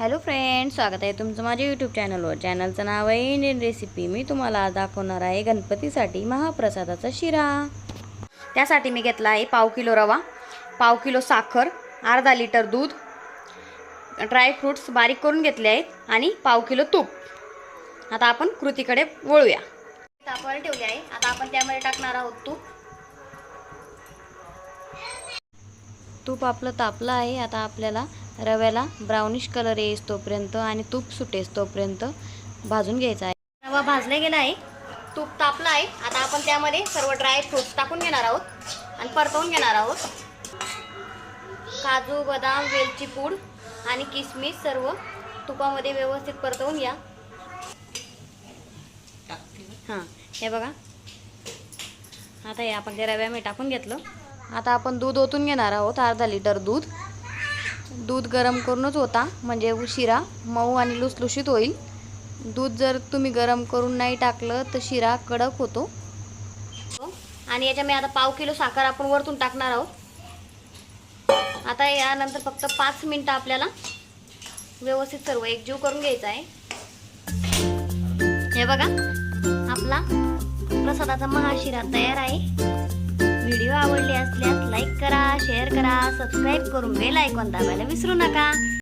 Hello friend स्वागत आहे तुमचं माझ्या यूट्यूब चॅनलवर चॅनलचं नाव आहे इंडियन रेसिपी मी तुम्हाला आज दाखवणार आहे गणपतीसाठी महाप्रसादाचा शिरा. त्यासाठी मी घेतला आहे पाव किलो रवा पाव किलो साखर अर्धा लिटर दूध ड्रायफ्रूट्स बारीक करून घेतले आहेत आणि पाव किलो तूप. आता आपण कृतीकडे वळूया. तापवायला ठेवले आहे. आता आपण त्यामध्ये टाकणार आहोत तूप. तूप आपलं तापलं आहे. आता आपल्याला रव्याला ब्राउनिश कलर येईस तोपर्यंत आणि तूप सुटेस तोपर्यंत भाजून घ्यायचा आहे. रवा भाजला गेला आहे. तूप तापला आहे. आता आपण त्यामध्ये सर्व ड्राय फ्रूट्स टाकून घेणार आहोत आणि परतवून घेणार आहोत. काजू बदाम वेलची पूड आणि किसमिस सर्व तुपामध्ये व्यवस्थित परतवून घ्या. हां हे बघा. आता हे आपण ते रव्यामध्ये टाकून घेतलं. आता आपण दूध ओतून घेणार आहोत अर्धा लिटर दूध. दूध गरम करूनच होता म्हणजे शिरा मऊ आणि लुसलुशीत होईल. दूध जर तुम्ही गरम करून नाही टाकलं तर शिरा कडक होतो. आणि याच्यामध्ये आता पाव किलो साखर आपण वरतून टाकणार आहोत. आता यानंतर फक्त पाच मिनटं आपल्याला व्यवस्थित सर्व एकजीव करून घ्यायचा आहे. हे बघा आपला प्रसादाचा महाशिरा तयार आहे. लाईक करा शेअर करा सबस्क्राईब करून बेल ऐकून दाबायला विसरू नका.